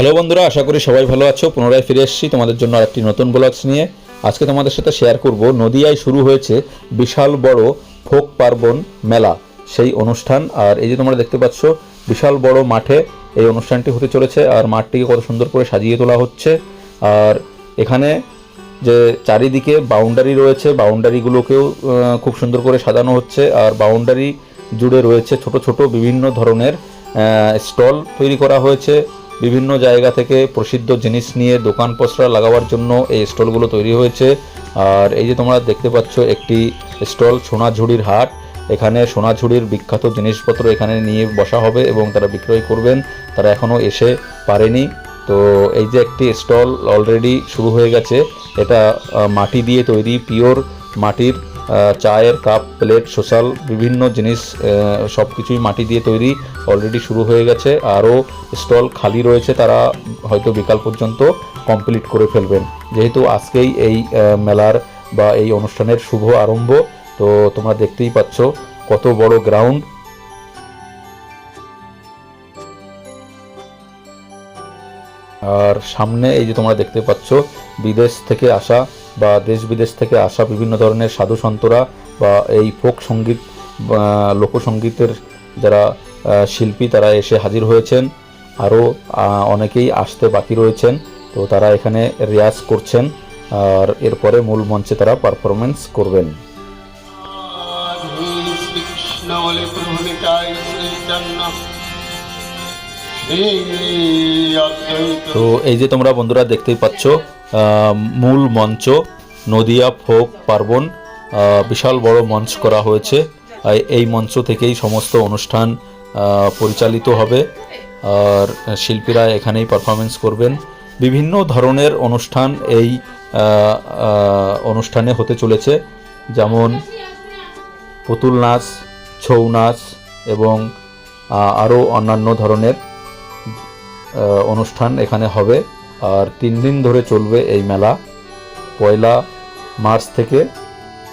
Hello বন্ধুরা, আশা করি সবাই ভালো আছো। পুনরায় ফিরে এসেছি তোমাদের জন্য আরেকটি নতুন ব্লগস নিয়ে। আজকে তোমাদের সাথে শেয়ার করব, নদিয়ায় শুরু হয়েছে বিশাল বড় ফোক পার্বণ মেলা, সেই অনুষ্ঠান। আর এই যে তোমরা দেখতে পাচ্ছ, বিশাল বড় মাঠে এই অনুষ্ঠানটি হতে চলেছে। আর মাঠটিকে কত সুন্দর করে সাজিয়ে তোলা হচ্ছে। আর এখানে যে চারিদিকে বাউন্ডারি রয়েছে বাউন্ডারিগুলোকেও খুব সুন্দর করে সাজানো হচ্ছে। আর বাউন্ডারি জুড়ে রয়েছে ছোট ছোট বিভিন্ন ধরনের স্টল তৈরি করা হয়েছে। বিভিন্ন জায়গা থেকে প্রসিদ্ধ জিনিস নিয়ে দোকান পসরা লাগাবার জন্য এই স্টলগুলো তৈরি হয়েছে। আর এই যে তোমরা দেখতে পাচ্ছ, একটি স্টল সোনাঝুড়ির হাট। এখানে সোনাঝুড়ির বিখ্যাত জিনিসপত্র এখানে নিয়ে বসা হবে এবং তারা বিক্রয় করবেন। তারা এখনও এসে পারেনি। তো এই যে একটি স্টল অলরেডি শুরু হয়ে গেছে। এটা মাটি দিয়ে তৈরি, পিওর মাটির চায়ের কাপ প্লেট সোশ্যাল বিভিন্ন জিনিস সব কিছুই মাটি দিয়ে তৈরি অলরেডি শুরু হয়ে গেছে। আরও স্টল খালি রয়েছে, তারা হয়তো বিকাল পর্যন্ত কমপ্লিট করে ফেলবেন। যেহেতু আজকেই এই মেলার বা এই অনুষ্ঠানের শুভ আরম্ভ, তো তোমরা দেখতেই পাচ্ছ কত বড় গ্রাউন্ড আর সামনে এই যে তোমরা দেখতে পাচ্ছ, বিদেশ থেকে আসা বা দেশ বিদেশ থেকে আসা বিভিন্ন ধরনের সাধু সন্তরা বা এই ফোক সংগীত লোকসঙ্গীতের যারা শিল্পী তারা এসে হাজির হয়েছেন। আরও অনেকেই আসতে বাকি রয়েছেন। তো তারা এখানে রিয়াজ করছেন। আর এরপরে মূল মঞ্চে তারা পারফরমেন্স করবেন। তো এই যে তোমরা বন্ধুরা দেখতেই পাচ্ছ মূল মঞ্চ, নদিয়া, ফোক, পার্বণ বিশাল বড় মঞ্চ করা হয়েছে। এই মঞ্চ থেকেই সমস্ত অনুষ্ঠান পরিচালিত হবে। আর শিল্পীরা এখানেই পারফরমেন্স করবেন। বিভিন্ন ধরনের অনুষ্ঠান এই অনুষ্ঠানে হতে চলেছে। যেমন পুতুল নাচ, ছৌ নাচ এবং আরও অন্যান্য ধরনের অনুষ্ঠান এখানে হবে। আর তিন দিন ধরে চলবে এই মেলা, পয়লা মার্চ থেকে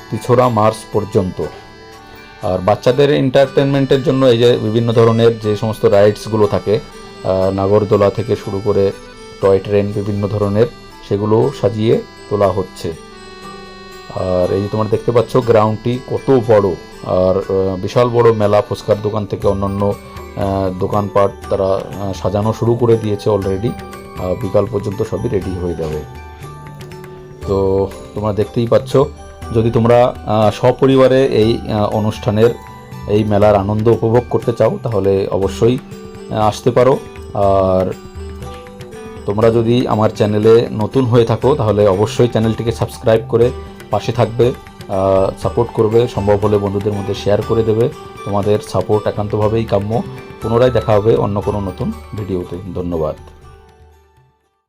তিছরা মার্চ পর্যন্ত। আর বাচ্চাদের এন্টারটেনমেন্টের জন্য এই যে বিভিন্ন ধরনের যে সমস্ত রাইডসগুলো থাকে নাগরদোলা থেকে শুরু করে টয় ট্রেন বিভিন্ন ধরনের, সেগুলো সাজিয়ে তোলা হচ্ছে। আর এই যে তোমরা দেখতে পাচ্ছ গ্রাউন্ডটি কত বড়। আর বিশাল বড় মেলা, ফুচকার দোকান থেকে অন্যান্য দোকানপাট তারা সাজানো শুরু করে দিয়েছে অলরেডি বিকাল পর্যন্ত সবই রেডি হয়ে যাবে। তো তোমরা দেখতেই পাচ্ছ, যদি তোমরা সপরিবারে এই অনুষ্ঠানের এই মেলার আনন্দ উপভোগ করতে চাও, তাহলে অবশ্যই আসতে পারো। আর তোমরা যদি আমার চ্যানেলে নতুন হয়ে থাকো, তাহলে অবশ্যই চ্যানেলটিকে সাবস্ক্রাইব করে পাশে থাকবে সাপোর্ট করবে, সম্ভব হলে বন্ধুদের মধ্যে শেয়ার করে দেবে। তোমাদের সাপোর্ট একান্তভাবেই কাম্য। পুনরায় দেখা হবে অন্য কোনো নতুন ভিডিওতে ধন্যবাদ।